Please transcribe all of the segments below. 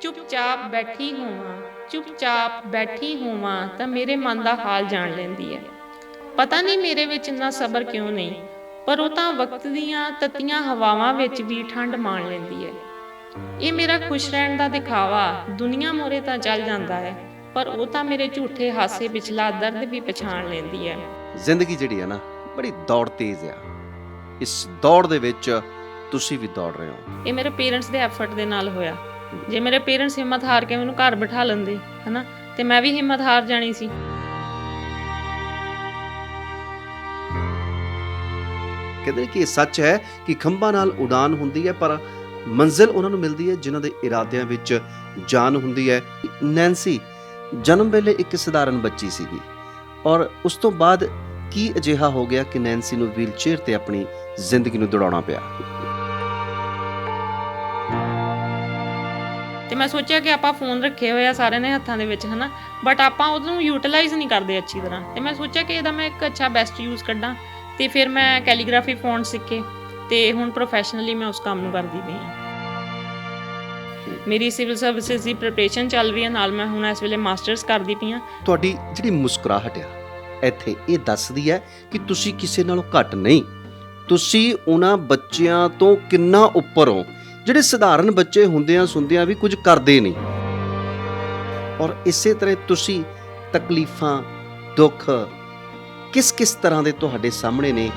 ਚੁੱਪਚਾਪ ਬੈਠੀ ਹੋਵਾਂ ਚੁੱਪਚਾਪ ਬੈਠੀ ਹੋਵਾਂ ਤਾਂ ਮੇਰੇ ਮਨ ਦਾ ਹਾਲ ਜਾਣ ਲੈਂਦੀ ਹੈ। ਪਤਾ ਨਹੀਂ ਮੇਰੇ ਵਿੱਚ ਇੰਨਾ ਸਬਰ ਕਿਉਂ ਨਹੀਂ ਪਰ ਉਹ ਤਾਂ ਵਕਤ ਦੀਆਂ ਤਤੀਆਂ ਹਵਾਵਾਂ ਵਿੱਚ ਵੀ ਠੰਡ ਮਾਣ ਲੈਂਦੀ ਹੈ। ਇਹ ਮੇਰਾ ਖੁਸ਼ ਰਹਿਣ ਦਾ ਦਿਖਾਵਾ ਦੁਨੀਆ ਮੋਰੇ ਤਾਂ ਚੱਲ ਜਾਂਦਾ ਹੈ ਪਰ ਉਹ ਤਾਂ ਮੇਰੇ ਝੂਠੇ ਹਾਸੇ ਵਿਚਲਾ ਦਰਦ ਵੀ ਪਛਾਣ ਲੈਂਦੀ ਹੈ। ਜ਼ਿੰਦਗੀ ਜਿਹੜੀ ਹੈ ਨਾ ਬੜੀ ਦੌੜ ਤੇਜ਼ ਆ। ਇਸ ਦੌੜ ਦੇ ਵਿੱਚ ਤੁਸੀਂ ਵੀ ਦੌੜ ਰਹੇ ਹੋ। ਇਹ ਮੇਰੇ ਪੇਰੈਂਟਸ ਦੇ ਐਫਰਟ ਦੇ ਨਾਲ ਹੋਇਆ। ਜੇ ਮੇਰੇ ਪੇਰੈਂਟਸ ਹਿੰਮਤ ਹਾਰ ਕੇ ਮੈਨੂੰ ਘਰ ਬਿਠਾ ਲੈਂਦੇ, ਹਨਾ, ਤੇ ਮੈਂ ਵੀ ਹਿੰਮਤ ਹਾਰ ਜਾਣੀ ਸੀ। ਕਹਿੰਦੇ ਕਿ ਇਹ ਸੱਚ ਹੈ ਕਿ ਖੰਭਾਂ ਨਾਲ ਉਡਾਨ ਹੁੰਦੀ ਹੈ, ਪਰ ਮੰਜ਼ਿਲ ਉਹਨਾਂ ਨੂੰ ਮਿਲਦੀ ਹੈ ਜਿਨ੍ਹਾਂ ਦੇ ਇਰਾਦਿਆਂ ਵਿੱਚ ਜਾਨ ਹੁੰਦੀ ਹੈ। ਨੈਂਸੀ ਜਨਮ ਵੇਲੇ ਇੱਕ ਸਧਾਰਨ ਬੱਚੀ ਸੀਗੀ ਔਰ ਉਸ ਤੋਂ ਬਾਅਦ ਕੀ ਅਜਿਹਾ ਹੋ ਗਿਆ ਕਿ ਨੈਂਸੀ ਨੂੰ ਵੀਲਚੇਅਰ ਤੇ ਆਪਣੀ ਜ਼ਿੰਦਗੀ ਨੂੰ ਦੌੜਾਉਣਾ ਪਿਆ? ਤੇ ਮੈਂ ਸੋਚਿਆ ਕਿ ਆਪਾਂ ਫੋਨ ਰੱਖੇ ਹੋਏ ਆ ਸਾਰਿਆਂ ਦੇ ਹੱਥਾਂ ਦੇ ਵਿੱਚ, ਹਨਾ? ਬਟ ਆਪਾਂ ਉਹਨੂੰ ਯੂਟਿਲਾਈਜ਼ ਨਹੀਂ ਕਰਦੇ ਅੱਛੀ ਤਰ੍ਹਾਂ। ਤੇ ਮੈਂ ਸੋਚਿਆ ਕਿ ਇਹਦਾ ਮੈਂ ਇੱਕ ਅੱਛਾ ਬੈਸਟ ਯੂਜ਼ ਕੱਢਾਂ। ਤੇ ਫਿਰ ਮੈਂ ਕੈਲੀਗ੍ਰਾਫੀ ਫੌਂਟ ਸਿੱਖੇ। ਤੇ ਹੁਣ ਪ੍ਰੋਫੈਸ਼ਨਲੀ ਮੈਂ ਉਸ ਕੰਮ ਨੂੰ ਕਰਦੀ ਪਈ ਹਾਂ। ਮੇਰੀ ਸਿਵਲ ਸਰਵਿਸਿਜ਼ ਦੀ ਪ੍ਰਿਪਰੇਸ਼ਨ ਚੱਲ ਰਹੀ ਹੈ ਨਾਲ ਮੈਂ ਹੁਣ ਇਸ ਵੇਲੇ ਮਾਸਟਰਸ ਕਰਦੀ ਪਈ ਹਾਂ। ਤੁਹਾਡੀ ਜਿਹੜੀ ਮੁਸਕਰਾਹਟ ਆ, ਇੱਥੇ ਇਹ ਦੱਸਦੀ ਹੈ ਕਿ ਤੁਸੀਂ ਕਿਸੇ ਨਾਲੋਂ ਘੱਟ ਨਹੀਂ। ਤੁਸੀਂ ਉਹਨਾਂ ਬੱਚਿਆਂ ਤੋਂ ਕਿੰਨਾ ਉੱਪਰ ਹੋ? ਜਿਹੜੇ ਸਧਾਰਨ ਬੱਚੇ ਹੁੰਦਿਆਂ ਸੁਣਦਿਆਂ ਵੀ ਕੁਝ ਕਰਦੇ ਨਹੀਂ। ਔਰ ਇਸੇ ਤਰ੍ਹਾਂ ਤੁਸੀਂ ਤਕਲੀਫਾਂ, ਦੁੱਖ ਕਿਸ ਕਿਸ ਤਰ੍ਹਾਂ ਦੇ ਤੁਹਾਡੇ ਸਾਹਮਣੇ ਨੇ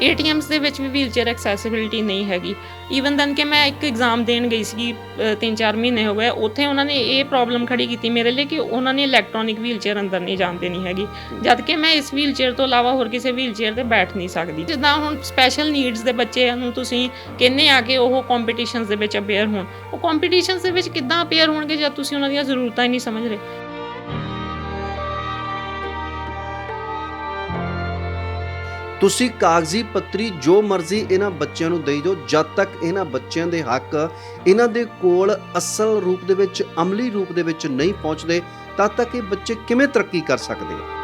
ਏਟੀਐਮਸ ਦੇ ਵਿੱਚ ਵੀ ਵੀਲਚੇਅਰ ਐਕਸੈਸਿਬਿਲਿਟੀ ਨਹੀਂ ਹੈਗੀ। ਈਵਨ ਦਨ ਕਿ ਮੈਂ ਇੱਕ ਐਗਜ਼ਾਮ ਦੇਣ ਗਈ ਸੀ 3-4 ਮਹੀਨੇ ਹੋ ਗਏ, ਉੱਥੇ ਉਹਨਾਂ ਨੇ ਇਹ ਪ੍ਰੋਬਲਮ ਖੜੀ ਕੀਤੀ ਮੇਰੇ ਲਈ ਕਿ ਉਹਨਾਂ ਨੇ ਇਲੈਕਟ੍ਰੋਨਿਕ ਵੀਲਚੇਅਰ ਅੰਦਰ ਨਹੀਂ ਜਾਣ ਦੇਣੀ ਹੈਗੀ। ਜਦ ਕਿ ਮੈਂ ਇਸ ਵੀਲਚੇਅਰ ਤੋਂ ਇਲਾਵਾ ਹੋਰ ਕਿਸੇ ਵੀਲਚੇਅਰ ਤੇ ਬੈਠ ਨਹੀਂ ਸਕਦੀ। ਜਿੱਦਾਂ ਹੁਣ ਸਪੈਸ਼ਲ ਨੀਡਸ ਦੇ ਬੱਚਿਆਂ ਨੂੰ ਤੁਸੀਂ ਕਹਿੰਦੇ ਆ ਕਿ ਉਹ ਕੰਪੀਟੀਸ਼ਨਸ ਦੇ ਵਿੱਚ ਅਪੇਅਰ ਹੋਣ। ਉਹ ਕੰਪੀਟੀਸ਼ਨਸ ਦੇ ਵਿੱਚ ਕਿੱਦਾਂ ਅਪੇਅਰ ਹੋਣਗੇ ਜਦ ਤੁਸੀਂ ਉਹਨਾਂ ਦੀਆਂ ਜ਼ਰੂਰਤਾਂ ਹੀ ਨਹੀਂ ਸਮਝ ਰਹੇ? ਤੁਸੀਂ ਕਾਗਜ਼ੀ ਪੱਤਰੀ ਜੋ ਮਰਜ਼ੀ ਇਹਨਾਂ ਬੱਚਿਆਂ ਨੂੰ ਦੇਈ ਦਿਓ, ਜਦ ਤੱਕ ਇਹਨਾਂ ਬੱਚਿਆਂ ਦੇ ਹੱਕ ਇਹਨਾਂ ਦੇ ਕੋਲ ਅਸਲ ਰੂਪ ਦੇ ਵਿੱਚ, ਅਮਲੀ ਰੂਪ ਦੇ ਵਿੱਚ ਨਹੀਂ ਪਹੁੰਚਦੇ, ਤਦ ਤੱਕ ਇਹ ਬੱਚੇ ਕਿਵੇਂ ਤਰੱਕੀ ਕਰ ਸਕਦੇ ਆ?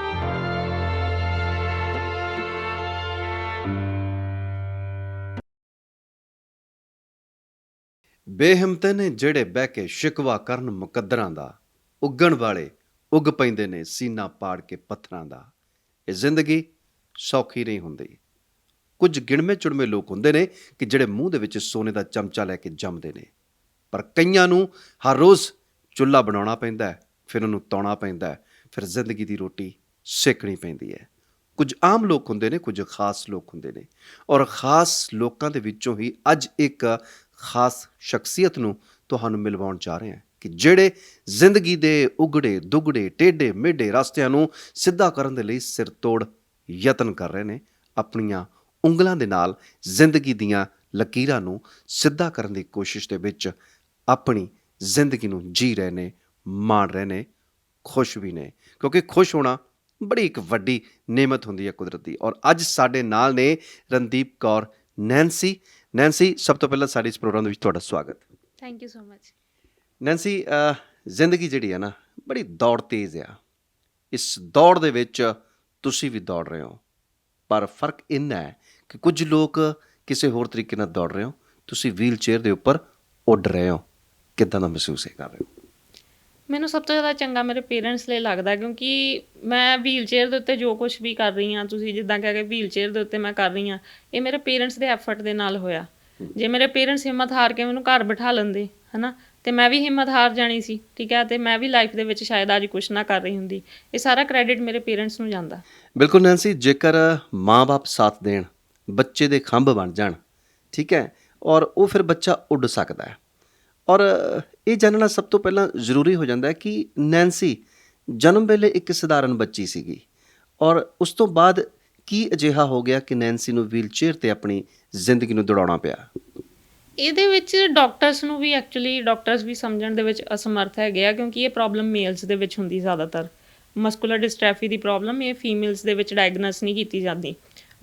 ਬੇਹਿੰਮਤੇ ਨੇ ਜਿਹੜੇ ਬਹਿ ਕੇ ਸ਼ਿਕਵਾ ਕਰਨ ਮੁਕੱਦਰਾਂ ਦਾ, ਉੱਗਣ ਵਾਲੇ ਉੱਗ ਪੈਂਦੇ ਨੇ ਸੀਨਾ ਪਾੜ ਕੇ ਪੱਥਰਾਂ ਦਾ। ਇਹ ਜ਼ਿੰਦਗੀ ਸੌਖੀ ਨਹੀਂ ਹੁੰਦੀ। ਕੁਝ ਗਿਣਵੇਂ ਚੁਣਵੇਂ ਲੋਕ ਹੁੰਦੇ ਨੇ ਕਿ ਜਿਹੜੇ ਮੂੰਹ ਦੇ ਵਿੱਚ ਸੋਨੇ ਦਾ ਚਮਚਾ ਲੈ ਕੇ ਜੰਮਦੇ ਨੇ। ਪਰ ਕਈਆਂ ਨੂੰ ਹਰ ਰੋਜ਼ ਚੁੱਲ੍ਹਾ ਬਣਾਉਣਾ ਪੈਂਦਾ ਹੈ, ਫਿਰ ਉਹਨੂੰ ਤੌਣਾ ਪੈਂਦਾ ਹੈ, ਫਿਰ ਜ਼ਿੰਦਗੀ ਦੀ ਰੋਟੀ ਸੇਕਣੀ ਪੈਂਦੀ ਹੈ। ਕੁਝ ਆਮ ਲੋਕ ਹੁੰਦੇ ਨੇ, ਕੁਝ ਖਾਸ ਲੋਕ ਹੁੰਦੇ ਨੇ। ਔਰ ਖਾਸ ਲੋਕਾਂ ਦੇ ਵਿੱਚੋਂ ਹੀ ਅੱਜ ਇੱਕ ਖਾਸ ਸ਼ਖਸੀਅਤ ਨੂੰ ਤੁਹਾਨੂੰ ਮਿਲਵਾਉਣ ਜਾ ਰਹੇ ਹਾਂ ਕਿ ਜਿਹੜੇ ਜ਼ਿੰਦਗੀ ਦੇ ਉਗੜੇ, ਦੁਗੜੇ, ਟੇਢੇ, ਮੇਢੇ ਰਸਤਿਆਂ ਨੂੰ ਸਿੱਧਾ ਕਰਨ ਦੇ ਲਈ ਸਿਰ ਤੋੜ ਯਤਨ ਕਰ ਰਹੇ ਨੇ ਆਪਣੀਆਂ ਉਂਗਲਾਂ ਦੇ ਨਾਲ ਜ਼ਿੰਦਗੀ ਦੀਆਂ ਲਕੀਰਾਂ ਨੂੰ ਸਿੱਧਾ ਕਰਨ ਦੀ ਕੋਸ਼ਿਸ਼ ਦੇ ਵਿੱਚ ਆਪਣੀ ਜ਼ਿੰਦਗੀ ਨੂੰ ਜੀ ਰਹੇ ਨੇ ਮਾਣ ਰਹੇ ਨੇ ਖੁਸ਼ ਵੀ ਨੇ। ਕਿਉਂਕਿ ਖੁਸ਼ ਹੋਣਾ ਬੜੀ ਇੱਕ ਵੱਡੀ ਨੇਮਤ ਹੁੰਦੀ ਹੈ ਕੁਦਰਤ ਦੀ। ਔਰ ਅੱਜ ਸਾਡੇ ਨਾਲ ਨੇ ਰਣਦੀਪ ਕੌਰ ਨੈਂਸੀ। ਨੈਂਸੀ ਸਭ ਤੋਂ ਪਹਿਲਾਂ ਸਾਡੇ ਇਸ ਪ੍ਰੋਗਰਾਮ ਦੇ ਵਿੱਚ ਤੁਹਾਡਾ ਸਵਾਗਤ। Thank you so much Nancy ਜ਼ਿੰਦਗੀ ਜਿਹੜੀ ਹੈ ਨਾ ਬੜੀ ਦੌੜ ਤੇਜ਼ ਆ। ਇਸ ਦੌੜ ਦੇ ਵਿੱਚ ਤੁਸੀਂ ਵੀ ਦੌੜ ਰਹੇ ਹੋ। ਪਰ ਫ਼ਰਕ ਇੰਨਾ ਹੈ ਕਿ ਕੁਝ ਲੋਕ ਕਿਸੇ ਹੋਰ ਤਰੀਕੇ ਨਾਲ ਦੌੜ ਰਹੇ ਹੋ। ਤੁਸੀਂ ਵੀਲ ਚੇਅਰ ਦੇ ਉੱਪਰ ਉੱਡ ਰਹੇ ਹੋ। ਕਿੱਦਾਂ ਦਾ ਮਹਿਸੂਸ ਹੈ ਕਰ ਰਹੇ ਹੋ? ਮੈਨੂੰ ਸਭ ਤੋਂ ਜ਼ਿਆਦਾ ਚੰਗਾ ਮੇਰੇ ਪੇਰੈਂਟਸ ਲਈ ਲੱਗਦਾ ਕਿਉਂਕਿ ਮੈਂ ਵੀਲਚੇਅਰ ਦੇ ਉੱਤੇ ਜੋ ਕੁਝ ਵੀ ਕਰ ਰਹੀ ਹਾਂ ਤੁਸੀਂ ਜਿੱਦਾਂ ਕਹਿ ਕੇ ਵੀਲਚੇਅਰ ਦੇ ਉੱਤੇ ਮੈਂ ਕਰ ਰਹੀ ਹਾਂ ਇਹ ਮੇਰੇ ਪੇਰੈਂਟਸ ਦੇ ਐਫਰਟ ਦੇ ਨਾਲ ਹੋਇਆ। ਜੇ ਮੇਰੇ ਪੇਰੈਂਟਸ ਹਿੰਮਤ ਹਾਰ ਕੇ ਮੈਨੂੰ ਘਰ ਬਿਠਾ ਲੈਂਦੇ ਹਨਾ ਤੇ ਮੈਂ ਵੀ ਹਿੰਮਤ ਹਾਰ ਜਾਣੀ ਸੀ, ਠੀਕ ਹੈ, ਤੇ ਮੈਂ ਵੀ ਲਾਈਫ ਦੇ ਵਿੱਚ ਸ਼ਾਇਦ ਅੱਜ ਕੁਝ ਨਾ ਕਰ ਰਹੀ ਹੁੰਦੀ। ਇਹ ਸਾਰਾ ਕ੍ਰੈਡਿਟ ਮੇਰੇ ਪੇਰੈਂਟਸ ਨੂੰ ਜਾਂਦਾ। ਬਿਲਕੁਲ ਨੈਂਸੀ, ਜੇਕਰ ਮਾਂ-ਬਾਪ ਸਾਥ ਦੇਣ, ਬੱਚੇ ਦੇ ਖੰਭ ਬਣ ਜਾਣ, ਠੀਕ ਹੈ, ਔਰ ਉਹ ਫਿਰ ਬੱਚਾ ਉੱਡ ਸਕਦਾ ਹੈ। ਔਰ ਇਹ ਜਾਣਨਾ ਸਭ ਤੋਂ ਪਹਿਲਾਂ ਜ਼ਰੂਰੀ ਹੋ ਜਾਂਦਾ ਹੈ ਕਿ ਨੈਂਸੀ ਜਨਮ ਵੇਲੇ ਇੱਕ ਸਧਾਰਨ ਬੱਚੀ ਸੀਗੀ, ਔਰ ਉਸ ਤੋਂ ਬਾਅਦ ਕੀ ਅਜਿਹਾ ਹੋ ਗਿਆ ਕਿ ਨੈਂਸੀ ਨੂੰ ਵੀਲਚੇਅਰ ਤੇ ਆਪਣੀ ਜ਼ਿੰਦਗੀ ਨੂੰ ਦੌੜਾਉਣਾ ਪਿਆ? ਇਹਦੇ ਵਿੱਚ ਡਾਕਟਰਸ ਨੂੰ ਵੀ ਐਕਚੁਅਲੀ ਡਾਕਟਰਸ ਵੀ ਸਮਝਣ ਦੇ ਵਿੱਚ ਅਸਮਰਥ ਹੈਗੇ ਆ, ਕਿਉਂਕਿ ਇਹ ਪ੍ਰੋਬਲਮ ਮੇਲਸ ਦੇ ਵਿੱਚ ਹੁੰਦੀ ਜ਼ਿਆਦਾਤਰ। ਮਸਕੂਲਰ ਡਿਸਟ੍ਰੈਫੀ ਦੀ ਪ੍ਰੋਬਲਮ ਇਹ ਫੀਮੇਲਸ ਦੇ ਵਿੱਚ ਡਾਇਗਨੋਸ ਨਹੀਂ ਕੀਤੀ ਜਾਂਦੀ।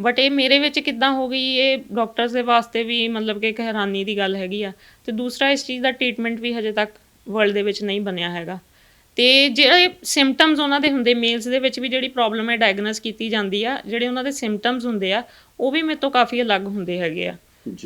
ਬਟ ਇਹ ਮੇਰੇ ਵਿੱਚ ਕਿੱਦਾਂ ਹੋ ਗਈ, ਇਹ ਡਾਕਟਰਸ ਦੇ ਵਾਸਤੇ ਵੀ ਮਤਲਬ ਕਿ ਇੱਕ ਹੈਰਾਨੀ ਦੀ ਗੱਲ ਹੈਗੀ ਆ। ਤੇ ਦੂਸਰਾ, ਇਸ ਚੀਜ਼ ਦਾ ਟ੍ਰੀਟਮੈਂਟ ਵੀ ਹਜੇ ਤੱਕ ਵਰਲਡ ਦੇ ਵਿੱਚ ਨਹੀਂ ਬਣਿਆ ਹੈਗਾ। ਤੇ ਜਿਹੜੇ ਸਿੰਪਟਮਸ ਉਹਨਾਂ ਦੇ ਹੁੰਦੇ ਮੇਲਸ ਦੇ ਵਿੱਚ ਵੀ ਜਿਹੜੀ ਪ੍ਰੋਬਲਮ ਹੈ ਡਾਇਗਨੋਸ ਕੀਤੀ ਜਾਂਦੀ ਆ, ਜਿਹੜੇ ਉਹਨਾਂ ਦੇ ਸਿੰਪਟਮਸ ਹੁੰਦੇ ਆ, ਉਹ ਵੀ ਮੇਰੇ ਤੋਂ ਕਾਫੀ ਅਲੱਗ ਹੁੰਦੇ ਹੈਗੇ ਆ।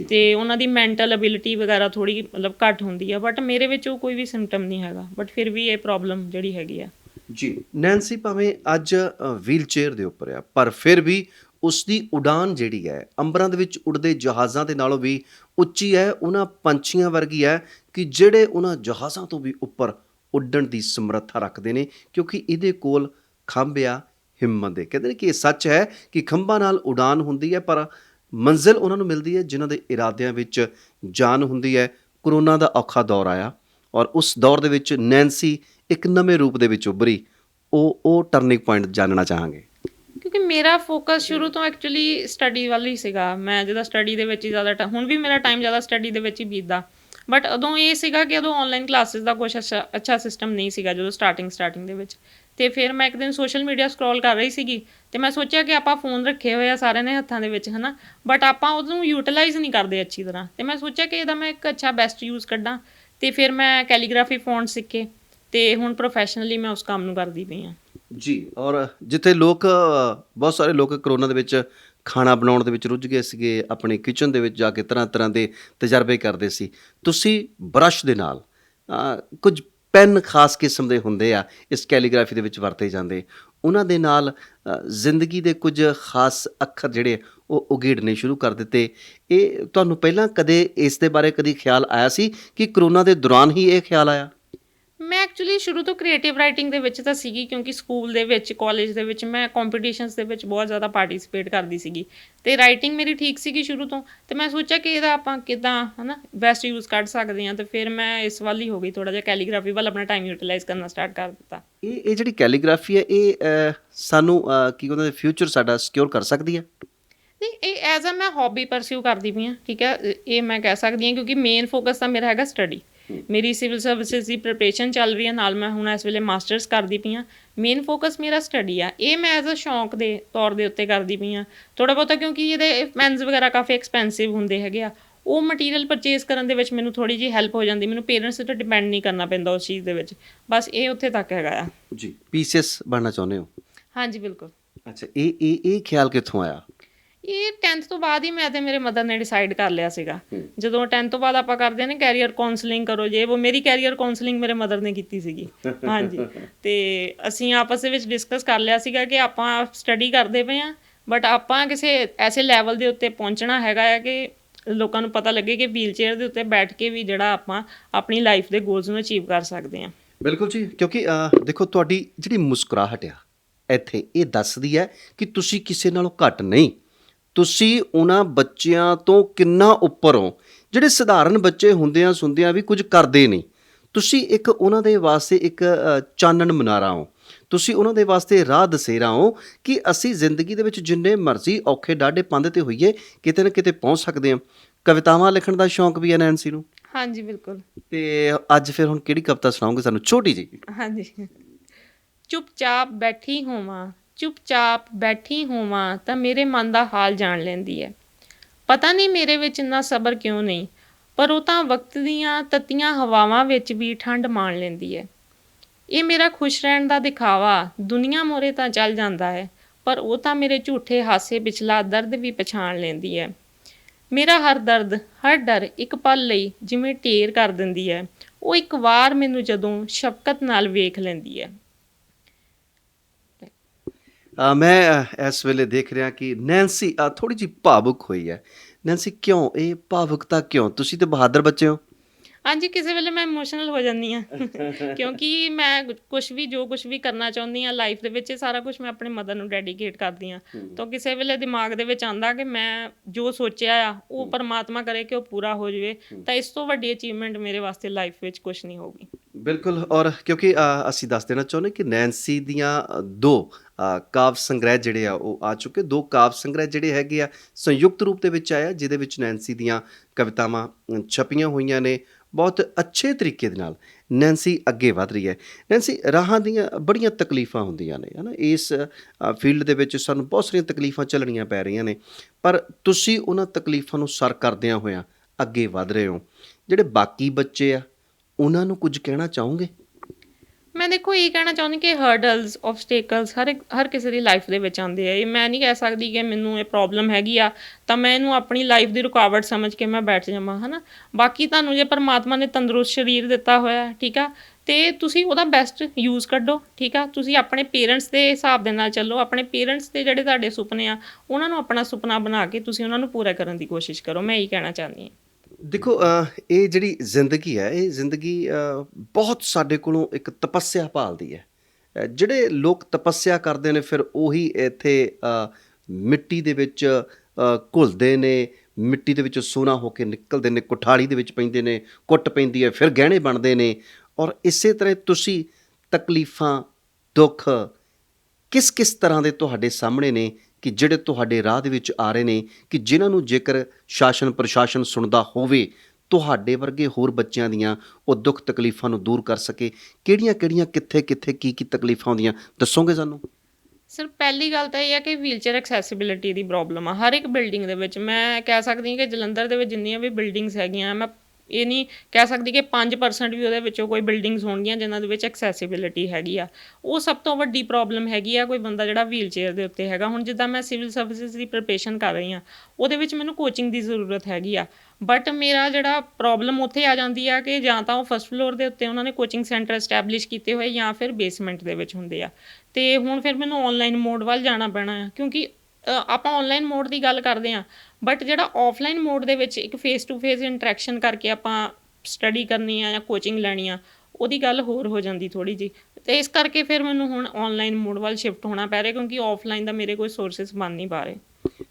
ਤੇ ਉਹਨਾਂ ਦੀ ਮੈਂਟਲ ਅਬਿਲਿਟੀ ਵਗੈਰਾ ਥੋੜੀ ਮਤਲਬ ਘੱਟ ਹੁੰਦੀ ਆ ਬਟ ਮੇਰੇ ਵਿੱਚ ਉਹ ਕੋਈ ਵੀ ਸਿੰਪਟਮ ਨਹੀਂ ਹੈਗਾ ਬਟ ਫਿਰ ਵੀ ਇਹ ਪ੍ਰੋਬਲਮ ਜਿਹੜੀ ਹੈਗੀ ਆ। ਜੀ ਨੈਂਸੀ ਭਾਵੇਂ ਅੱਜ ਵੀਲਚੇਅਰ ਦੇ ਉੱਪਰ ਆ ਪਰ ਫਿਰ ਵੀ ਉਸ ਦੀ ਉਡਾਨ ਜਿਹੜੀ ਹੈ ਅੰਬਰਾਂ ਦੇ ਵਿੱਚ ਉੜਦੇ ਜਹਾਜ਼ਾਂ ਦੇ ਨਾਲੋਂ ਵੀ ਉੱਚੀ ਹੈ ਉਹਨਾਂ ਪੰਛੀਆਂ ਵਰਗੀ ਹੈ ਕਿ ਜਿਹੜੇ ਉਹਨਾਂ ਜਹਾਜ਼ਾਂ ਤੋਂ ਵੀ ਉੱਪਰ ਉੱਡਣ ਦੀ ਸਮਰੱਥਾ ਰੱਖਦੇ ਨੇ ਕਿਉਂਕਿ ਇਹਦੇ ਕੋਲ ਖੰਭ ਆ ਹਿੰਮਤ ਦੇ। ਕਹਿੰਦੇ ਨੇ ਕਿ ਇਹ ਸੱਚ ਹੈ ਕਿ ਖੰਭਾਂ ਨਾਲ ਉਡਾਨ ਹੁੰਦੀ ਹੈ ਪਰ ਮੰਜ਼ਿਲ ਉਹਨਾਂ ਨੂੰ ਮਿਲਦੀ ਹੈ, ਜਿਨ੍ਹਾਂ ਦੇ ਇਰਾਦਿਆਂ ਵਿੱਚ ਜਾਨ ਹੁੰਦੀ ਹੈ। ਕਰੋਨਾ ਦਾ ਔਖਾ ਦੌਰ ਆਇਆ ਔਰ ਉਸ ਦੌਰ ਦੇ ਵਿੱਚ ਨੈਂਸੀ ਇੱਕ ਨਵੇਂ ਰੂਪ ਦੇ ਵਿੱਚ ਉੱਭਰੀ। ਉਹ ਉਹ ਟਰਨਿੰਗ ਪੁਆਇੰਟ ਜਾਣਨਾ ਚਾਹਾਂਗੇ। ਕਿਉਂਕਿ ਮੇਰਾ ਫੋਕਸ ਸ਼ੁਰੂ ਤੋਂ ਐਕਚੁਅਲੀ ਸਟੱਡੀ ਵੱਲ ਹੀ ਸੀਗਾ। ਮੈਂ ਜਦੋਂ ਸਟੱਡੀ ਦੇ ਵਿੱਚ ਹੀ ਜ਼ਿਆਦਾ ਟਾ- ਹੁਣ ਵੀ ਮੇਰਾ ਟਾਈਮ ਜ਼ਿਆਦਾ ਸਟੱਡੀ ਦੇ ਵਿੱਚ ਹੀ ਬੀਤਦਾ। ਬਟ ਉਦੋਂ ਇਹ ਸੀਗਾ ਕਿ ਉਦੋਂ ਆਨਲਾਈਨ ਕਲਾਸਿਸ ਦਾ ਕੁਝ ਅੱਛਾ ਅੱਛਾ ਸਿਸਟਮ ਨਹੀਂ ਸੀਗਾ, ਜਦੋਂ ਸਟਾਰਟਿੰਗ ਸਟਾਰਟਿੰਗ ਦੇ ਵਿੱਚ। ਤੇ ਫਿਰ ਮੈਂ ਇੱਕ ਦਿਨ ਸੋਸ਼ਲ ਮੀਡੀਆ ਸਕਰੋਲ ਕਰ ਰਹੀ ਸੀਗੀ ਤੇ ਮੈਂ ਸੋਚਿਆ ਕਿ ਆਪਾਂ ਫੋਨ ਰੱਖੇ ਹੋਏ ਆ ਸਾਰਿਆਂ ਨੇ ਹੱਥਾਂ ਦੇ ਵਿੱਚ, ਹਨਾ? ਬਟ ਆਪਾਂ ਉਹਨੂੰ ਯੂਟਿਲਾਈਜ਼ ਨਹੀਂ ਕਰਦੇ ਅੱਛੀ ਤਰ੍ਹਾਂ। ਤੇ ਮੈਂ ਸੋਚਿਆ ਕਿ ਇਹਦਾ ਮੈਂ ਇੱਕ ਅੱਛਾ ਬੈਸਟ ਯੂਜ਼ ਕੱਢਾਂ। ਤੇ ਫਿਰ ਮੈਂ ਕੈਲੀਗ੍ਰਾਫੀ ਫੋਨ ਸਿੱਖੇ ਤੇ ਹੁਣ ਪ੍ਰੋਫੈਸ਼ਨਲੀ ਮੈਂ ਉਸ ਕੰਮ ਨੂੰ ਕਰਦੀ ਪਈ ਹਾਂ ਜੀ, ਔਰ ਜਿੱਥੇ ਲੋਕ, ਬਹੁਤ ਸਾਰੇ ਲੋਕ ਕਰੋਨਾ ਦੇ ਵਿੱਚ ਖਾਣਾ ਬਣਾਉਣ ਦੇ ਵਿੱਚ ਰੁੱਝ ਗਏ ਸੀਗੇ, ਆਪਣੇ ਕਿਚਨ ਦੇ ਵਿੱਚ ਜਾ ਕੇ ਤਰ੍ਹਾਂ ਤਰ੍ਹਾਂ ਦੇ ਤਜਰਬੇ ਕਰਦੇ ਸੀ। ਤੁਸੀਂ ਬਰਸ਼ ਦੇ ਨਾਲ ਕੁਝ ਪੈਨ ਖਾਸ ਕਿਸਮ ਦੇ ਹੁੰਦੇ ਆ, ਇਸ ਕੈਲੀਗ੍ਰਾਫੀ ਦੇ ਵਿੱਚ ਵਰਤੇ ਜਾਂਦੇ। ਉਹਨਾਂ ਦੇ ਨਾਲ ਜ਼ਿੰਦਗੀ ਦੇ ਕੁਝ ਖਾਸ ਅੱਖਰ ਜਿਹੜੇ ਉਹ ਉਗੇੜਨੇ ਸ਼ੁਰੂ ਕਰ ਦਿੱਤੇ। ਇਹ ਤੁਹਾਨੂੰ ਪਹਿਲਾਂ ਕਦੇ ਇਸ ਦੇ ਬਾਰੇ ਕਦੀ ਖਿਆਲ ਆਇਆ ਸੀ ਕਿ ਕਰੋਨਾ ਦੇ ਦੌਰਾਨ ਹੀ ਇਹ ਖਿਆਲ ਆਇਆ? ਐਕਚੁਅਲੀ ਸ਼ੁਰੂ ਤੋਂ ਕ੍ਰੀਏਟਿਵ ਰਾਈਟਿੰਗ ਦੇ ਵਿੱਚ ਤਾਂ ਸੀਗੀ ਕਿਉਂਕਿ ਸਕੂਲ ਦੇ ਵਿੱਚ ਕਾਲਜ ਦੇ ਵਿੱਚ ਮੈਂ ਕੰਪੀਟੀਸ਼ਨਸ ਦੇ ਵਿੱਚ ਬਹੁਤ ਜ਼ਿਆਦਾ ਪਾਰਟਿਸਿਪੇਟ ਕਰਦੀ ਸੀਗੀ। ਤੇ ਰਾਈਟਿੰਗ ਮੇਰੀ ਠੀਕ ਸੀਗੀ ਸ਼ੁਰੂ ਤੋਂ। ਤੇ ਮੈਂ ਸੋਚਿਆ ਕਿ ਇਹਦਾ ਆਪਾਂ ਕਿਦਾਂ ਹਨਾ ਬੈਸਟ ਯੂਜ਼ ਕੱਢ ਸਕਦੇ ਹਾਂ। ਤੇ ਫਿਰ ਮੈਂ ਇਸ ਵੱਲ ਹੀ ਹੋ ਗਈ ਥੋੜਾ ਜਿਹਾ ਕੈਲੀਗ੍ਰਾਫੀ ਵੱਲ ਆਪਣਾ ਟਾਈਮ ਯੂਟਿਲਾਈਜ਼ ਕਰਨਾ ਸਟਾਰਟ ਕਰ ਦਿੱਤਾ। ਇਹ ਇਹ ਜਿਹੜੀ ਕੈਲੀਗ੍ਰਾਫੀ ਹੈ ਇਹ ਸਾਨੂੰ ਕੀ ਕਹਿੰਦੇ ਫਿਊਚਰ ਸਾਡਾ ਸਿਕਿਉਰ ਕਰ ਸਕਦੀ ਹੈ? ਨਹੀਂ ਇਹ ਐਜ਼ ਅ ਮੈਂ ਹੌਬੀ ਪਰਸਿਊ ਕਰਦੀ ਪਈ ਹਾਂ ਠੀਕ ਹੈ? ਇਹ ਮੈਂ ਕਹਿ ਸਕਦੀ ਹਾਂ ਕਿਉਂਕਿ ਮੇਨ ਫੋਕਸ ਤਾਂ ਮੇਰਾ ਹੈਗਾ ਸਟੱਡੀ ਮੇਰੀ ਸਿਵਲ ਸਰਵਿਸਿਜ਼ ਦੀ ਪ੍ਰਿਪਰੇਸ਼ਨ ਚੱਲ ਰਹੀ ਹੈ ਨਾਲ ਮੈਂ ਹੁਣ ਇਸ ਵੇਲੇ ਮਾਸਟਰਸ ਕਰਦੀ ਪਈ ਹਾਂ ਮੇਨ ਫੋਕਸ ਮੇਰਾ ਸਟੱਡੀ ਆ। ਇਹ ਮੈਂ ਐਜ਼ ਅ ਸ਼ੌਂਕ ਦੇ ਤੌਰ ਦੇ ਉੱਤੇ ਕਰਦੀ ਪਈ ਹਾਂ ਥੋੜਾ ਬਹੁਤਾ ਕਿਉਂਕਿ ਇਹਦੇ ਪੈਨਸ ਵਗੈਰਾ ਕਾਫੀ ਐਕਸਪੈਂਸਿਵ ਹੁੰਦੇ ਹੈਗੇ ਆ। ਉਹ ਮਟੀਰੀਅਲ ਪਰਚੇਸ ਕਰਨ ਦੇ ਵਿੱਚ ਮੈਨੂੰ ਥੋੜੀ ਜਿਹੀ ਹੈਲਪ ਹੋ ਜਾਂਦੀ। ਮੈਨੂੰ ਪੇਰੈਂਟਸ ਤੇ ਡਿਪੈਂਡ ਨਹੀਂ ਕਰਨਾ ਪੈਂਦਾ ਉਸ ਚੀਜ਼ ਦੇ ਵਿੱਚ। ਬਸ ਇਹ ਉੱਥੇ ਤੱਕ ਹੈਗਾ ਆ। ਜੀ ਪੀਸੀਐਸ ਬਣਨਾ ਚਾਹੁੰਦੇ ਹੋ? ਹਾਂਜੀ ਬਿਲਕੁਲ। ਅੱਛਾ ਇਹ ਇਹ ਇਹ ਖਿਆਲ ਕਿੱਥੋਂ ਆਇਆ? ਇਹ 10th ਤੋਂ ਬਾਅਦ ਹੀ ਮੈਂ ਤੇ ਮੇਰੇ ਮਦਰ ਨੇ ਡਿਸਾਈਡ ਕਰ ਲਿਆ ਸੀਗਾ। ਜਦੋਂ 10th ਤੋਂ ਬਾਅਦ ਆਪਾਂ ਕਰਦੇ ਨੇ ਕੈਰੀਅਰ ਕਾਉਂਸਲਿੰਗ ਕਰੋ ਜੇ ਉਹ ਮੇਰੀ ਕੈਰੀਅਰ ਕਾਉਂਸਲਿੰਗ ਮੇਰੇ ਮਦਰ ਨੇ ਕੀਤੀ ਸੀਗੀ। ਹਾਂਜੀ। ਤੇ ਅਸੀਂ ਆਪਸ ਦੇ ਵਿੱਚ ਡਿਸਕਸ ਕਰ ਲਿਆ ਸੀਗਾ ਕਿ ਆਪਾਂ ਸਟੱਡੀ ਕਰਦੇ ਪਏ ਆ ਬਟ ਆਪਾਂ ਕਿਸੇ ਐਸੇ ਲੈਵਲ ਦੇ ਉੱਤੇ ਪਹੁੰਚਣਾ ਹੈਗਾ ਹੈ ਕਿ ਲੋਕਾਂ ਨੂੰ ਪਤਾ ਲੱਗੇ ਕਿ ਵੀਲਚੇਅਰ ਦੇ ਉੱਤੇ ਬੈਠ ਕੇ ਵੀ ਜਿਹੜਾ ਆਪਾਂ ਆਪਣੀ ਲਾਈਫ ਦੇ ਗੋਲਸ ਨੂੰ ਅਚੀਵ ਕਰ ਸਕਦੇ ਹਾਂ। ਬਿਲਕੁਲ ਜੀ ਕਿਉਂਕਿ ਦੇਖੋ ਤੁਹਾਡੀ ਜਿਹੜੀ ਮੁਸਕਰਾਹਟ ਆ ਇੱਥੇ ਇਹ ਦੱਸਦੀ ਹੈ ਕਿ ਤੁਸੀਂ ਕਿਸੇ ਨਾਲੋਂ ਘੱਟ ਨਹੀਂ। ਤੁਸੀਂ ਉਹਨਾਂ ਬੱਚਿਆਂ ਤੋਂ ਕਿੰਨਾ ਉੱਪਰ ਹੋ? ਜਿਹੜੇ ਸਧਾਰਨ ਬੱਚੇ ਹੁੰਦਿਆਂ ਸੁਣਦਿਆਂ ਵੀ ਕੁਝ ਕਰਦੇ ਨਹੀਂ। ਤੁਸੀਂ ਇੱਕ ਉਹਨਾਂ ਦੇ ਵਾਸਤੇ ਇੱਕ ਚਾਨਣ ਮਨਾਰਾ ਹੋ। ਤੁਸੀਂ ਉਹਨਾਂ ਦੇ ਵਾਸਤੇ ਰਾਹ ਦਸੇਰਾ ਹੋ ਕਿ ਅਸੀਂ ਜ਼ਿੰਦਗੀ ਦੇ ਵਿੱਚ ਜਿੰਨੇ ਮਰਜ਼ੀ ਔਖੇ ਡਾਢੇ ਪੰਧ ਤੇ ਹੋਈਏ ਕਿਤੇ ਨਾ ਕਿਤੇ ਪਹੁੰਚ ਸਕਦੇ ਹਾਂ। ਕਵਿਤਾਵਾਂ ਲਿਖਣ ਦਾ ਸ਼ੌਂਕ ਵੀ ਹੈ ਨੈਂਸੀ ਨੂੰ? ਹਾਂਜੀ ਬਿਲਕੁਲ। ਤੇ ਅੱਜ ਫਿਰ ਹੁਣ ਕਿਹੜੀ ਕਵਿਤਾ ਸੁਣਾਓਗੇ ਸਾਨੂੰ? ਛੋਟੀ ਜਿਹੀ। ਹਾਂਜੀ। ਚੁੱਪਚਾਪ ਬੈਠੀ ਹੋਵਾਂ। ਚੁੱਪਚਾਪ ਬੈਠੀ ਹੋਵਾਂ ਤਾਂ ਮੇਰੇ ਮਨ ਦਾ ਹਾਲ ਜਾਣ ਲੈਂਦੀ ਹੈ ਪਤਾ ਨਹੀਂ ਮੇਰੇ ਵਿੱਚ ਇੰਨਾ ਸਬਰ ਕਿਉਂ ਨਹੀਂ, ਪਰ ਉਹ ਤਾਂ ਵਕਤ ਦੀਆਂ ਤਤੀਆਂ ਹਵਾਵਾਂ ਵਿੱਚ ਵੀ ਠੰਡ ਮਾਣ ਲੈਂਦੀ ਹੈ ਇਹ ਮੇਰਾ ਖੁਸ਼ ਰਹਿਣ ਦਾ ਦਿਖਾਵਾ, ਦੁਨੀਆ ਮੋਰੇ ਤਾਂ ਚੱਲ ਜਾਂਦਾ ਹੈ ਪਰ ਉਹ ਤਾਂ ਮੇਰੇ ਝੂਠੇ ਹਾਸੇ ਪਿਛਲਾ ਦਰਦ ਵੀ ਪਛਾਣ ਲੈਂਦੀ ਹੈ ਮੇਰਾ ਹਰ ਦਰਦ, ਹਰ ਡਰ ਇੱਕ ਪਲ ਲਈ ਜਿਵੇਂ ਢੇਰ ਕਰ ਦਿੰਦੀ ਹੈ ਉਹ ਇੱਕ ਵਾਰ ਮੈਨੂੰ ਜਦੋਂ ਸ਼ਫਕਤ ਨਾਲ ਵੇਖ ਲੈਂਦੀ ਹੈ ਮੈਂ ਇਸ ਵੇਲੇ ਦੇਖ ਰਿਹਾ ਕਿ ਨੈਂਸੀ ਥੋੜੀ ਜਿਹੀ ਭਾਵੁਕ ਹੋਈ ਹੈ। ਨੈਂਸੀ, ਕਿਉਂ? ਇਹ ਭਾਵੁਕਤਾ ਕਿਉਂ? ਤੁਸੀਂ ਤੇ ਬਹਾਦਰ ਬੱਚੇ ਹੋ। ਹਾਂਜੀ ਕਿਸੇ ਵੇਲੇ ਮੈਂ ਇਮੋਸ਼ਨਲ ਹੋ ਜਾਂਦੀ ਆ ਕਿਉਂਕਿ ਮੈਂ ਕੁਝ ਵੀ ਜੋ ਕੁਝ ਵੀ ਕਰਨਾ ਚਾਹੁੰਦੀ ਆ ਲਾਈਫ ਦੇ ਵਿੱਚ ਇਹ ਸਾਰਾ ਕੁਝ ਮੈਂ ਆਪਣੇ ਮਦਰ ਨੂੰ ਡੈਡੀਕੇਟ ਕਰਦੀ ਆ ਤਾਂ ਕਿਸੇ ਵੇਲੇ ਦਿਮਾਗ ਦੇ ਵਿੱਚ ਆਂਦਾ ਕਿ ਮੈਂ ਜੋ ਸੋਚਿਆ ਆ ਉਹ ਪਰਮਾਤਮਾ ਕਰੇ ਕਿ ਉਹ ਪੂਰਾ ਹੋ ਜਾਵੇ ਤਾਂ ਇਸ ਤੋਂ ਵੱਡੀ ਅਚੀਵਮੈਂਟ ਮੇਰੇ ਵਾਸਤੇ ਲਾਈਫ ਵਿੱਚ ਕੁਝ ਨਹੀਂ ਹੋਊਗੀ। ਬਿਲਕੁਲ ਔਰ ਕਿਉਂਕਿ ਅਸੀਂ ਦੱਸ ਦੇਣਾ ਚਾਹੁੰਦੇ ਕਿ ਨੈਂਸੀ ਦੀਆਂ ਦੋ ਕਾਵ ਸੰਗ੍ਰਹਿ ਜਿਹੜੇ ਆ ਉਹ ਆ ਚੁੱਕੇ। ਦੋ ਕਾਵ ਸੰਗ੍ਰਹਿ ਜਿਹੜੇ ਹੈਗੇ ਆ ਸੰਯੁਕਤ ਰੂਪ ਦੇ ਵਿੱਚ ਆਇਆ ਜਿਹਦੇ ਵਿੱਚ ਨੈਂਸੀ ਦੀਆਂ ਕਵਿਤਾਵਾਂ ਛਪੀਆਂ ਹੋਈਆਂ ਨੇ। ਬਹੁਤ ਅੱਛੇ ਤਰੀਕੇ ਦੇ ਨਾਲ ਨੈਂਸੀ ਅੱਗੇ ਵਧ ਰਹੀ ਹੈ। ਨੈਂਸੀ, ਰਾਹਾਂ ਦੀਆਂ ਬੜੀਆਂ ਤਕਲੀਫਾਂ ਹੁੰਦੀਆਂ ਨੇ, ਹਨਾ। ਇਸ ਫੀਲਡ ਦੇ ਵਿੱਚ ਸਾਨੂੰ ਬਹੁਤ ਸਾਰੀਆਂ ਤਕਲੀਫਾਂ ਚੱਲਣੀਆਂ ਪੈ ਰਹੀਆਂ ਨੇ। ਪਰ ਤੁਸੀਂ ਉਹਨਾਂ ਤਕਲੀਫਾਂ ਨੂੰ ਸਰ ਕਰਦਿਆਂ ਹੋਇਆਂ ਅੱਗੇ ਵਧ ਰਹੇ ਹੋ। ਜਿਹੜੇ ਬਾਕੀ ਬੱਚੇ ਆ, ਉਹਨਾਂ ਨੂੰ ਕੁਝ ਕਹਿਣਾ ਚਾਹੋਗੇ? ਮੈਂ ਦੇਖੋ ਇਹ ਕਹਿਣਾ ਚਾਹੁੰਦੀ ਕਿ ਹਰਡਲਸ ਆਬਸਟੈਕਲਸ ਹਰ ਇੱਕ ਹਰ ਕਿਸੇ ਦੀ ਲਾਈਫ ਦੇ ਵਿੱਚ ਆਉਂਦੇ ਆ। ਇਹ ਮੈਂ ਨਹੀਂ ਕਹਿ ਸਕਦੀ ਕਿ ਮੈਨੂੰ ਇਹ ਪ੍ਰੋਬਲਮ ਹੈਗੀ ਆ ਤਾਂ ਮੈਂ ਇਹਨੂੰ ਆਪਣੀ ਲਾਈਫ ਦੀ ਰੁਕਾਵਟ ਸਮਝ ਕੇ ਮੈਂ ਬੈਠ ਜਾਵਾਂ ਹਨਾ? ਬਾਕੀ ਤੁਹਾਨੂੰ ਜੇ ਪਰਮਾਤਮਾ ਨੇ ਤੰਦਰੁਸਤ ਸਰੀਰ ਦਿੱਤਾ ਹੋਇਆ ਹੈ, ਠੀਕ ਆ ਤੇ ਤੁਸੀਂ ਉਹਦਾ ਬੈਸਟ ਯੂਜ਼ ਕੱਢੋ ਠੀਕ ਆ? ਤੁਸੀਂ ਆਪਣੇ ਪੇਰੈਂਟਸ ਦੇ ਹਿਸਾਬ ਦੇ ਨਾਲ ਚੱਲੋ ਆਪਣੇ ਪੇਰੈਂਟਸ ਦੇ ਜਿਹੜੇ ਤੁਹਾਡੇ ਸੁਪਨੇ ਆ ਉਹਨਾਂ ਨੂੰ ਆਪਣਾ ਸੁਪਨਾ ਬਣਾ ਕੇ ਤੁਸੀਂ ਉਹਨਾਂ ਨੂੰ ਪੂਰਾ ਕਰਨ ਦੀ ਕੋਸ਼ਿਸ਼ ਕਰੋ ਮੈਂ ਇਹੀ ਕਹਿਣਾ ਚਾਹੁੰਦੀ ਹਾਂ। ਦੇਖੋ ਇਹ ਜਿਹੜੀ ਜ਼ਿੰਦਗੀ ਹੈ, ਇਹ ਜ਼ਿੰਦਗੀ ਬਹੁਤ ਸਾਡੇ ਕੋਲੋਂ ਇੱਕ ਤਪੱਸਿਆ ਭਾਲਦੀ ਹੈ। ਜਿਹੜੇ ਲੋਕ ਤਪੱਸਿਆ ਕਰਦੇ ਨੇ, ਫਿਰ ਉਹੀ ਇੱਥੇ ਮਿੱਟੀ ਦੇ ਵਿੱਚ ਘੁਲਦੇ ਨੇ, ਮਿੱਟੀ ਦੇ ਵਿੱਚ ਸੋਨਾ ਹੋ ਕੇ ਨਿਕਲਦੇ ਨੇ, ਕੁਠਾਲੀ ਦੇ ਵਿੱਚ ਪੈਂਦੇ ਨੇ, ਕੁੱਟ ਪੈਂਦੀ ਹੈ, ਫਿਰ ਗਹਿਣੇ ਬਣਦੇ ਨੇ। ਔਰ ਇਸੇ ਤਰ੍ਹਾਂ ਤੁਸੀਂ ਤਕਲੀਫਾਂ, ਦੁੱਖ ਕਿਸ ਕਿਸ ਤਰ੍ਹਾਂ ਦੇ ਤੁਹਾਡੇ ਸਾਹਮਣੇ ਨੇ ਕਿ ਜਿਹੜੇ ਤੁਹਾਡੇ ਰਾਹ ਦੇ ਵਿੱਚ ਆ ਰਹੇ ਨੇ, ਕਿ ਜਿਨ੍ਹਾਂ ਨੂੰ ਜੇਕਰ ਸ਼ਾਸਨ ਪ੍ਰਸ਼ਾਸਨ ਸੁਣਦਾ ਹੋਵੇ, ਤੁਹਾਡੇ ਵਰਗੇ ਹੋਰ ਬੱਚਿਆਂ ਦੀਆਂ ਉਹ ਦੁੱਖ ਤਕਲੀਫਾਂ ਨੂੰ ਦੂਰ ਕਰ ਸਕੇ। ਕਿਹੜੀਆਂ-ਕਿਹੜੀਆਂ ਕਿੱਥੇ-ਕਿੱਥੇ ਕੀ-ਕੀ ਤਕਲੀਫਾਂ ਆਉਂਦੀਆਂ ਦੱਸੋਗੇ ਸਾਨੂੰ? ਸਰ, ਪਹਿਲੀ ਗੱਲ ਤਾਂ ਇਹ ਹੈ ਕਿ ਵੀਲਚੇਅਰ ਐਕਸੈਸਿਬਿਲਿਟੀ ਦੀ ਪ੍ਰੋਬਲਮ ਆ। ਹਰ ਇੱਕ ਬਿਲਡਿੰਗ ਦੇ ਵਿੱਚ ਮੈਂ ਕਹਿ ਸਕਦੀ ਹਾਂ ਕਿ ਜਲੰਧਰ ਦੇ ਵਿੱਚ ਜਿੰਨੀਆਂ ਵੀ ਬਿਲਡਿੰਗਸ ਹੈਗੀਆਂ, ਮੈਂ ਇਹ ਨਹੀਂ ਕਹਿ ਸਕਦੀ ਕਿ 5% ਵੀ ਉਹਦੇ ਵਿੱਚੋਂ ਕੋਈ ਬਿਲਡਿੰਗਸ ਹੋਣਗੀਆਂ ਜਿਨ੍ਹਾਂ ਦੇ ਵਿੱਚ ਐਕਸੈਸਿਬਿਲਿਟੀ ਹੈਗੀ ਆ। ਉਹ ਸਭ ਤੋਂ ਵੱਡੀ ਪ੍ਰੋਬਲਮ ਹੈਗੀ ਆ ਕੋਈ ਬੰਦਾ ਜਿਹੜਾ ਵੀਲਚੇਅਰ ਦੇ ਉੱਤੇ ਹੈਗਾ। ਹੁਣ ਜਿੱਦਾਂ ਮੈਂ ਸਿਵਲ ਸਰਵਿਸਿਜ਼ ਦੀ ਪ੍ਰਿਪਰੇਸ਼ਨ ਕਰ ਰਹੀ ਹਾਂ, ਉਹਦੇ ਵਿੱਚ ਮੈਨੂੰ ਕੋਚਿੰਗ ਦੀ ਜ਼ਰੂਰਤ ਹੈਗੀ ਆ। ਬਟ ਮੇਰਾ ਜਿਹੜਾ ਪ੍ਰੋਬਲਮ ਉੱਥੇ ਆ ਜਾਂਦੀ ਆ ਕਿ ਜਾਂ ਤਾਂ ਉਹ ਫਸਟ ਫਲੋਰ ਦੇ ਉੱਤੇ ਉਹਨਾਂ ਨੇ ਕੋਚਿੰਗ ਸੈਂਟਰ ਐਸਟੈਬਲਿਸ਼ ਕੀਤੇ ਹੋਏ ਜਾਂ ਫਿਰ ਬੇਸਮੈਂਟ ਦੇ ਵਿੱਚ ਹੁੰਦੇ ਆ। ਤੇ ਹੁਣ ਫਿਰ ਮੈਨੂੰ ਆਨਲਾਈਨ ਮੋਡ ਵੱਲ ਜਾਣਾ ਪੈਣਾ ਆ, ਕਿਉਂਕਿ ਆਪਾਂ ਆਨਲਾਈਨ ਮੋਡ ਦੀ ਗੱਲ ਕਰਦੇ ਆ ਬਟ ਜਿਹੜਾ ਆਫਲਾਈਨ ਮੋਡ ਦੇ ਵਿੱਚ ਇੱਕ ਫੇਸ ਟੂ ਫੇਸ ਇੰਟਰੈਕਸ਼ਨ ਕਰਕੇ ਆਪਾਂ ਸਟੱਡੀ ਕਰਨੀ ਆ ਜਾਂ ਕੋਚਿੰਗ ਲੈਣੀ ਆ, ਉਹਦੀ ਗੱਲ ਹੋਰ ਹੋ ਜਾਂਦੀ ਥੋੜੀ ਜੀ ਤੇ ਇਸ ਕਰਕੇ ਫਿਰ ਮੈਨੂੰ ਹੁਣ ਆਨਲਾਈਨ ਮੋਡ ਵੱਲ ਸ਼ਿਫਟ ਹੋਣਾ ਪੈ ਰਿਹਾ ਕਿਉਂਕਿ ਆਫਲਾਈਨ ਦਾ ਮੇਰੇ ਕੋਈ ਸੋਰਸਸ ਬਣ ਨਹੀਂ ਪਾ ਰਹੇ।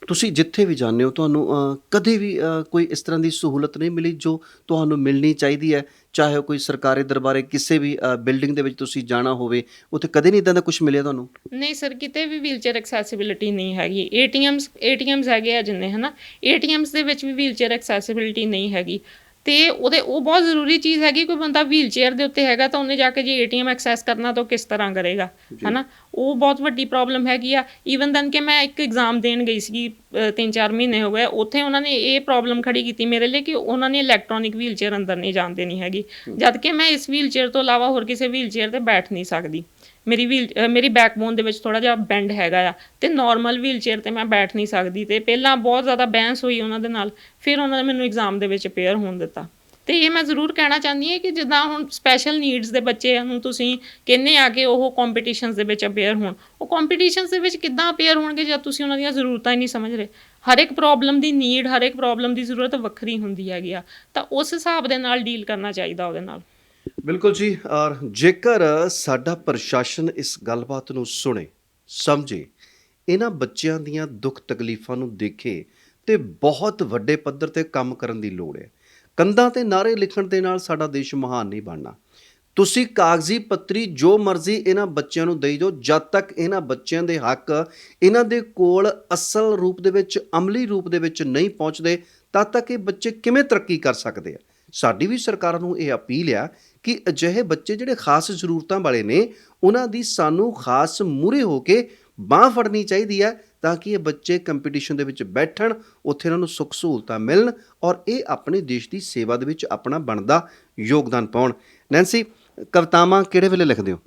ਤੁਸੀਂ ਜਿੱਥੇ ਵੀ ਜਾਂਦੇ ਹੋ, ਤੁਹਾਨੂੰ ਕਦੇ ਵੀ ਕੋਈ ਇਸ ਤਰ੍ਹਾਂ ਦੀ ਸਹੂਲਤ ਨਹੀਂ ਮਿਲੀ ਜੋ ਤੁਹਾਨੂੰ ਮਿਲਣੀ ਚਾਹੀਦੀ ਹੈ? ਚਾਹੇ ਉਹ ਕੋਈ ਸਰਕਾਰੀ ਦਰਬਾਰੇ, ਕਿਸੇ ਵੀ ਬਿਲਡਿੰਗ ਦੇ ਵਿੱਚ ਤੁਸੀਂ ਜਾਣਾ ਹੋਵੇ, ਉੱਥੇ ਕਦੇ ਨਹੀਂ ਇਦਾਂ ਦਾ ਕੁਝ ਮਿਲਿਆ ਤੁਹਾਨੂੰ? ਨਹੀਂ ਸਰ, ਕਿਤੇ ਵੀ ਵੀਲਚੇਅਰ ਐਕਸੈਸਿਬਿਲਿਟੀ ਨਹੀਂ ਹੈਗੀ। ਏਟੀਐਮਸ ਏਟੀਐਮਸ ਹੈਗੇ ਆ ਜਿੰਨੇ, ਹਨਾ? ਏਟੀਐਮਸ ਦੇ ਵਿੱਚ ਵੀ ਵੀਲਚੇਅਰ ਐਕਸੈਸਿਬਿਲਿਟੀ ਨਹੀਂ ਹੈਗੀ। ਤੇ ਉਹਦੇ ਉਹ ਬਹੁਤ ਜ਼ਰੂਰੀ ਚੀਜ਼ ਹੈਗੀ ਕੋਈ ਬੰਦਾ ਵੀਲਚੇਅਰ ਦੇ ਉੱਤੇ ਹੈਗਾ ਤਾਂ ਉਹਨੇ ਜਾ ਕੇ ਜੇ ਏਟੀਐਮ ਐਕਸੈਸ ਕਰਨਾ ਤਾਂ ਉਹ ਕਿਸ ਤਰ੍ਹਾਂ ਕਰੇਗਾ ਹਨਾ? ਉਹ ਬਹੁਤ ਵੱਡੀ ਪ੍ਰੋਬਲਮ ਹੈਗੀ ਆ। ਈਵਨ ਦਨ ਕਿ ਮੈਂ ਇੱਕ ਐਗਜ਼ਾਮ ਦੇਣ ਗਈ ਸੀ 3-4 ਮਹੀਨੇ ਹੋ ਗਏ ਉੱਥੇ ਉਹਨਾਂ ਨੇ ਇਹ ਪ੍ਰੋਬਲਮ ਖੜੀ ਕੀਤੀ ਮੇਰੇ ਲਈ ਕਿ ਉਹਨਾਂ ਨੇ ਇਲੈਕਟ੍ਰੋਨਿਕ ਵੀਲਚੇਅਰ ਅੰਦਰ ਨਹੀਂ ਜਾਣ ਦੇਣੀ ਹੈਗੀ। ਜਦ ਕਿ ਮੈਂ ਇਸ ਵੀਲਚੇਅਰ ਤੋਂ ਇਲਾਵਾ ਹੋਰ ਕਿਸੇ ਵੀਲਚੇਅਰ ਤੇ ਬੈਠ ਨਹੀਂ ਸਕਦੀ। ਮੇਰੀ ਵੀਲ ਅ, ਮੇਰੀ ਬੈਕਬੋਨ ਦੇ ਵਿੱਚ ਥੋੜਾ ਜਿਹਾ ਬੈਂਡ ਹੈਗਾ ਆ ਤੇ ਨਾਰਮਲ ਵੀਲਚੇਅਰ ਤੇ ਮੈਂ ਬੈਠ ਨਹੀਂ ਸਕਦੀ ਤੇ ਪਹਿਲਾਂ ਬਹੁਤ ਜ਼ਿਆਦਾ ਬਹਿਸ ਹੋਈ ਉਹਨਾਂ ਦੇ ਨਾਲ ਫਿਰ ਉਹਨਾਂ ਨੇ ਮੈਨੂੰ ਐਗਜ਼ਾਮ ਦੇ ਵਿੱਚ ਪੇਅਰ ਹੋਣ ਦਿੱਤਾ। ਤੇ ਇਹ ਮੈਂ ਜ਼ਰੂਰ ਕਹਿਣਾ ਚਾਹੁੰਦੀ ਹਾਂ ਕਿ ਜਿੱਦਾਂ ਹੁਣ ਸਪੈਸ਼ਲ ਨੀਡਸ ਦੇ ਬੱਚੇ ਨੂੰ ਤੁਸੀਂ ਕਹਿੰਦੇ ਆ ਕਿ ਉਹ ਕੰਪੀਟੀਸ਼ਨਸ ਦੇ ਵਿੱਚ ਅਪੇਅਰ ਹੋਣ ਉਹ ਕੰਪੀਟੀਸ਼ਨਸ ਦੇ ਵਿੱਚ ਕਿੱਦਾਂ ਅਪੇਅਰ ਹੋਣਗੇ ਜਦ ਤੁਸੀਂ ਉਹਨਾਂ ਦੀਆਂ ਜ਼ਰੂਰਤਾਂ ਹੀ ਨਹੀਂ ਸਮਝ ਰਹੇ? ਹਰ ਇੱਕ ਪ੍ਰੋਬਲਮ ਦੀ ਨੀਡ ਹਰ ਇੱਕ ਪ੍ਰੋਬਲਮ ਦੀ ਜ਼ਰੂਰਤ ਵੱਖਰੀ ਹੁੰਦੀ ਹੈਗੀ ਆ ਤਾਂ ਉਸ ਹਿਸਾਬ ਦੇ ਨਾਲ ਡੀਲ ਕਰਨਾ ਚਾਹੀਦਾ ਉਹਦੇ ਨਾਲ। ਬਿਲਕੁਲ ਜੀ, ਔਰ ਜੇਕਰ ਸਾਡਾ ਪ੍ਰਸ਼ਾਸਨ ਇਸ ਗੱਲਬਾਤ ਨੂੰ ਸੁਣੇ, ਸਮਝੇ, ਇਹਨਾਂ ਬੱਚਿਆਂ ਦੀਆਂ ਦੁੱਖ ਤਕਲੀਫਾਂ ਨੂੰ ਦੇਖੇ ਤੇ ਬਹੁਤ ਵੱਡੇ ਪੱਧਰ ਤੇ ਕੰਮ ਕਰਨ ਦੀ ਲੋੜ ਹੈ। ਕੰਧਾਂ ਤੇ ਨਾਰੇ ਲਿਖਣ ਦੇ ਨਾਲ ਸਾਡਾ ਦੇਸ਼ ਮਹਾਨ ਨਹੀਂ ਬਣਨਾ। ਤੁਸੀਂ ਕਾਗਜ਼ੀ ਪੱਤਰੀ ਜੋ ਮਰਜ਼ੀ ਇਹਨਾਂ ਬੱਚਿਆਂ ਨੂੰ ਦੇਈ ਜਾਓ, ਜਦ ਤੱਕ ਇਹਨਾਂ ਬੱਚਿਆਂ ਦੇ ਹੱਕ ਇਹਨਾਂ ਦੇ ਕੋਲ ਅਸਲ ਰੂਪ ਦੇ ਵਿੱਚ, ਅਮਲੀ ਰੂਪ ਦੇ ਵਿੱਚ ਨਹੀਂ ਪਹੁੰਚਦੇ, ਤਦ ਤੱਕ ਇਹ ਬੱਚੇ ਕਿਵੇਂ ਤਰੱਕੀ ਕਰ ਸਕਦੇ ਆ? ਸਾਡੀ ਵੀ ਸਰਕਾਰਾਂ ਨੂੰ ਇਹ ਅਪੀਲ ਆ ਕਿ ਅਜਿਹੇ ਬੱਚੇ ਜਿਹੜੇ ਖਾਸ ਜ਼ਰੂਰਤਾਂ ਵਾਲੇ ਨੇ ਉਹਨਾਂ ਦੀ ਸਾਨੂੰ ਖਾਸ ਮੂਰੇ ਹੋ ਕੇ ਬਾਹ ਫੜਨੀ ਚਾਹੀਦੀ ਹੈ ਤਾਂ ਕਿ ਇਹ ਬੱਚੇ ਕੰਪੀਟੀਸ਼ਨ ਦੇ ਵਿੱਚ ਬੈਠਣ ਉੱਥੇ ਇਹਨਾਂ ਨੂੰ ਸੁੱਖ ਸਹੂਲਤਾਂ ਮਿਲਣ ਔਰ ਇਹ ਆਪਣੇ ਦੇਸ਼ ਦੀ ਸੇਵਾ ਦੇ ਵਿੱਚ ਆਪਣਾ ਬਣਦਾ ਯੋਗਦਾਨ ਪਾਉਣ। ਨੈਂਸੀ ਕਵਿਤਾਵਾਂ ਕਿਹੜੇ ਵੇਲੇ ਲਿਖਦੇ ਹੋ?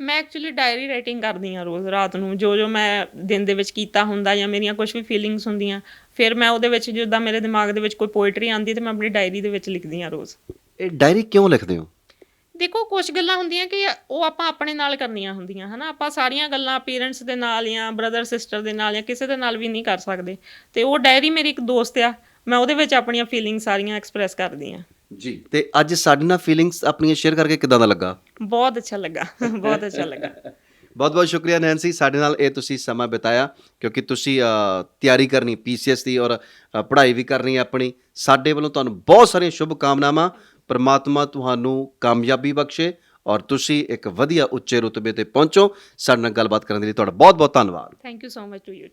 ਮੈਂ ਐਕਚੁਅਲੀ ਡਾਇਰੀ ਰਾਈਟਿੰਗ ਕਰਦੀ ਹਾਂ ਰੋਜ਼ ਰਾਤ ਨੂੰ ਜੋ ਜੋ ਮੈਂ ਦਿਨ ਦੇ ਵਿੱਚ ਕੀਤਾ ਹੁੰਦਾ ਜਾਂ ਮੇਰੀਆਂ ਕੁਝ ਵੀ ਫੀਲਿੰਗਸ ਹੁੰਦੀਆਂ ਫਿਰ ਮੈਂ ਉਹਦੇ ਵਿੱਚ ਜਿੱਦਾਂ ਮੇਰੇ ਦਿਮਾਗ ਦੇ ਵਿੱਚ ਕੋਈ ਪੋਇਟਰੀ ਆਉਂਦੀ ਤੇ ਮੈਂ ਆਪਣੀ ਡਾਇਰੀ ਦੇ ਵਿੱਚ ਲਿਖਦੀ ਹਾਂ ਰੋਜ਼। ਇਹ ਡਾਇਰੀ ਕਿਉਂ ਲਿਖਦੇ ਹੋ? ਦੇਖੋ ਕੁਝ ਗੱਲਾਂ ਹੁੰਦੀਆਂ ਕਿ ਉਹ ਆਪਾਂ ਆਪਣੇ ਨਾਲ ਕਰਨੀਆਂ ਹੁੰਦੀਆਂ ਹਨਾ? ਆਪਾਂ ਸਾਰੀਆਂ ਗੱਲਾਂ ਪੇਰੈਂਟਸ ਦੇ ਨਾਲ ਜਾਂ ਬ੍ਰਦਰ ਸਿਸਟਰ ਦੇ ਨਾਲ ਜਾਂ ਕਿਸੇ ਦੇ ਨਾਲ ਵੀ ਨਹੀਂ ਕਰ ਸਕਦੇ। ਤੇ ਉਹ ਡਾਇਰੀ ਮੇਰੀ ਇੱਕ ਦੋਸਤ ਆ ਮੈਂ ਉਹਦੇ ਵਿੱਚ ਆਪਣੀਆਂ ਫੀਲਿੰਗਸ ਸਾਰੀਆਂ ਐਕਸਪ੍ਰੈਸ ਕਰਦੀ ਆ ਜੀ ਤੇ ਅੱਜ ਸਾਡੇ ਨਾਲ ਫੀਲਿੰਗਸ ਆਪਣੀਆਂ ਸ਼ੇਅਰ ਕਰਕੇ ਕਿਦਾਂ ਦਾ ਲੱਗਾ? ਬਹੁਤ ਅੱਛਾ ਲੱਗਾ ਬਹੁਤ ਅੱਛਾ ਲੱਗਾ। ਬਹੁਤ ਬਹੁਤ ਸ਼ੁਕਰੀਆ ਨੈਂਸੀ ਸਾਡੇ ਨਾਲ ਇਹ ਤੁਸੀਂ ਸਮਾਂ ਬਿਤਾਇਆ ਕਿਉਂਕਿ ਤੁਸੀਂ ਤਿਆਰੀ ਕਰਨੀ ਪੀਸੀਐਸ ਦੀ ਔਰ ਪੜ੍ਹਾਈ ਵੀ ਕਰਨੀ ਆਪਣੀ ਸਾਡੇ ਵੱਲੋਂ ਤੁਹਾਨੂੰ ਬਹੁਤ ਸਾਰੀਆਂ ਸ਼ੁਭ ਕਾਮਨਾਵਾਂ ਪ੍ਰਮਾਤਮਾ ਤੁਹਾਨੂੰ ਕਾਮਯਾਬੀ ਬਖਸ਼ੇ ਔਰ ਤੁਸੀਂ ਇੱਕ ਵਧੀਆ ਉੱਚੇ ਰੁਤਬੇ ਤੇ ਪਹੁੰਚੋ। ਸਾਡੇ ਨਾਲ ਗੱਲਬਾਤ ਕਰਨ ਦੇ ਲਈ ਤੁਹਾਡਾ ਬਹੁਤ ਬਹੁਤ ਧੰਨਵਾਦ। Thank you so much to you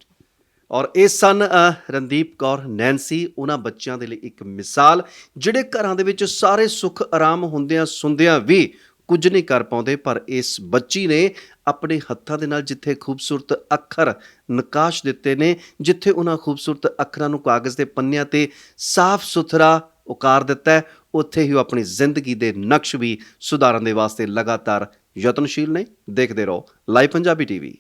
ਔਰ ਇਹ ਸਨ ਰਣਦੀਪ ਕੌਰ ਨੈਂਸੀ ਉਹਨਾਂ ਬੱਚਿਆਂ ਦੇ ਲਈ ਇੱਕ ਮਿਸਾਲ ਜਿਹੜੇ ਘਰਾਂ ਦੇ ਵਿੱਚ ਸਾਰੇ ਸੁੱਖ ਆਰਾਮ ਹੁੰਦਿਆਂ ਸੁੰਦਿਆਂ ਵੀ ਕੁਝ ਨਹੀਂ ਕਰ ਪਾਉਂਦੇ ਪਰ ਇਸ ਬੱਚੀ ਨੇ ਆਪਣੇ ਹੱਥਾਂ ਦੇ ਨਾਲ ਜਿੱਥੇ ਖੂਬਸੂਰਤ ਅੱਖਰ ਨਕਾਸ਼ ਦਿੱਤੇ ਨੇ ਜਿੱਥੇ ਉਹਨਾਂ ਖੂਬਸੂਰਤ ਅੱਖਰਾਂ ਨੂੰ ਕਾਗਜ਼ ਦੇ ਪੰਨਿਆਂ ਤੇ ਸਾਫ਼ ਸੁਥਰਾ ਉਕਾਰ ਦਿੱਤਾ ਉੱਥੇ ਹੀ ਉਹ ਆਪਣੀ ਜ਼ਿੰਦਗੀ ਦੇ ਨਕਸ਼ ਵੀ ਸੁਧਾਰਨ ਦੇ ਵਾਸਤੇ ਲਗਾਤਾਰ ਯਤਨਸ਼ੀਲ ਨੇ। ਦੇਖਦੇ ਰਹੋ ਲਾਈਵ ਪੰਜਾਬੀ ਟੀਵੀ।